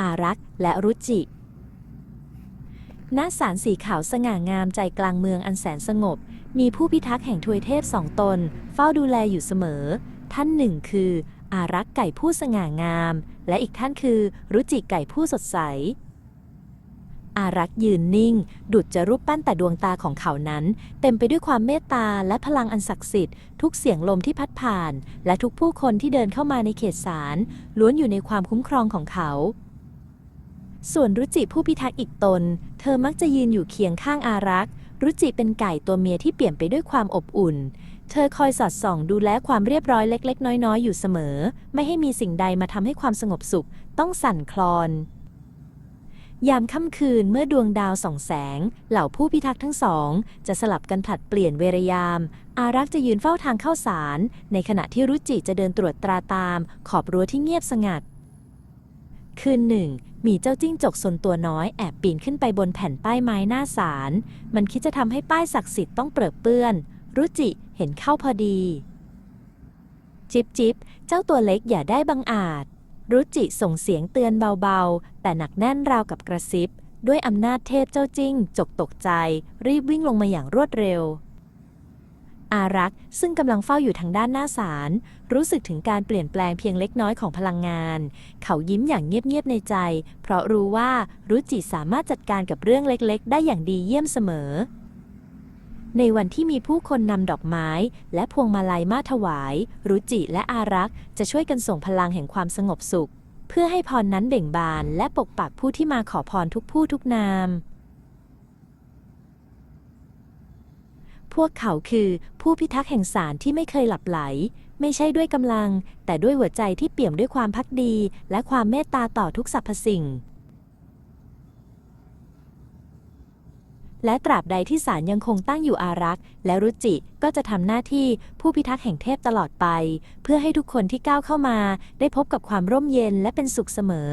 อารักษ์และรุจิณศาลสีขาวสง่างามใจกลางเมืองอันแสนสงบ มีผู้พิทักษ์แห่งทวยเทพสองตน เฝ้าดูแลอยู่เสมอ ท่านหนึ่งคือ อารักษ์ไก่ผู้สง่างาม และอีกท่านคือ รุจิไก่ผู้สดใส อารักษ์ยืนนิ่ง ดุจจะรูปปั้นแต่ดวงตาของเขานั้น เต็มไปด้วยความเมตตาและพลังอันศักดิ์สิทธิ์ทุกเสียงลมที่พัดผ่าน และทุกผู้คนที่เดินเข้ามาในเขตศาลล้วนอยู่ในความคุ้มครองของเขา ส่วนรุจิผู้พิทักษ์อีกตน เธอมักจะยืนอยู่เคียงข้างอารักษ์รุจิเป็นไก่ตัวเมียที่เปลี่ยมไปด้วยความอบอุ่น เธอคอยสอดส่องดูแลความเรียบร้อยเล็ก ๆ น้อย ๆ อยู่เสมอ ไม่ให้มีสิ่งใดมาทำให้ความสงบสุข ต้องสั่นคลอน ยามค่ำคืนเมื่อดวงดาวส่องแสง เหล่าผู้พิทักษ์ทั้งสอง จะสลับกันผลัดเปลี่ยนเวรยาม อารักษ์จะยืนเฝ้าทางเข้าสาร ในขณะที่รุจิจะเดินตรวจตราตาม ขอบรั้วที่เงียบสงัด คืนหนึ่ง มีเจ้าจิ้งจกสนตัวน้อยแอบปีนขึ้นไปบนแผ่นป้ายไม้หน้าศาลมันคิดจะทำให้ป้ายศักดิ์สิทธิ์ต้องเปรอะเปื้อน รุจิเห็นเข้าพอดี จิบจิบเจ้าตัวเล็กอย่าได้บังอาจ รุจิส่งเสียงเตือนเบาๆ แต่หนักแน่นราวกับกระซิบ ด้วยอำนาจเทพเจ้าจิ้ง จกตกใจ รีบวิ่งลงมาอย่างรวดเร็ว อารักษ์ซึ่งกำลังเฝ้าอยู่ทางด้านหน้าศาลรู้สึกถึงการเปลี่ยนแปลงเพียงเล็กน้อยของพลังงาน เขายิ้มอย่างเงียบๆในใจ เพราะรู้ว่ารุจิสามารถจัดการกับเรื่องเล็กๆ ได้อย่างดีเยี่ยมเสมอ ในวันที่มีผู้คนนำดอกไม้ และพวงมาลัยมาถวาย รุจิและอารักษ์จะช่วยกันส่งพลังแห่งความสงบสุข เพื่อให้พรนั้นเบ่งบานและปกปักผู้ที่มาขอพรทุกผู้ทุกนาม พวกเขาคือผู้พิทักษ์แห่งสารที่ไม่เคยหลับไหล ไม่ใช่ด้วยกำลัง แต่ด้วยหัวใจที่เปี่ยมด้วยความพักดี และความเมตตาต่อทุกสรรพสิ่ง และตราบใดที่ศาลยังคงตั้งอยู่อารักษ์ และรุจิก็จะทำหน้าที่ผู้พิทักษ์แห่งเทพตลอดไป เพื่อให้ทุกคนที่ก้าวเข้ามา ได้พบกับความร่มเย็นและเป็นสุขเสมอ